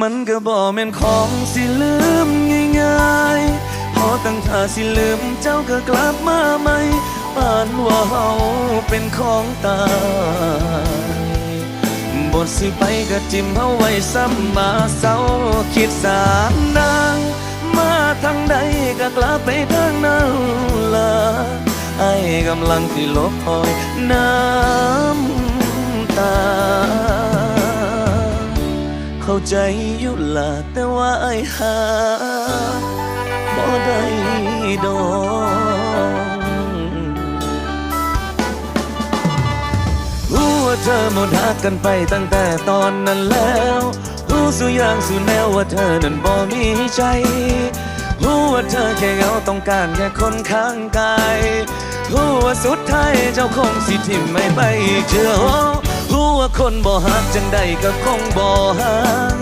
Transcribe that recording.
มันก็บ่แม่นของสิลืมง่ายๆ พอตั้งท่าสิลืมเจ้าก็กลับมาใหม่ปานว่าเฮาเป็นของตายบทสิไปก็จิ้มเฮาไว้ซ้ำมาเศร้าคิดสามนางมาทางใดก็กลับไปทางนั้นละไอ้กำลังที่ลบคอยน้ำต ใจอยู่ละแต่ว่าไอ้หาบ่ได้ดอกรู้ว่าเธอหมดหักกันไปตั้งแต่ตอนนั้นแล้ว รู้สุอย่างสุแนวว่าเธอนั้นบ่มีใจรู้ว่าเธอแค่เหงาต้องการแค่คนข้างกายรู้ว่าสุดท้ายเจ้าคงสิทิมไม่ไปอีกเชื่อ คนบ่หักจังใดก็คงบ่หัง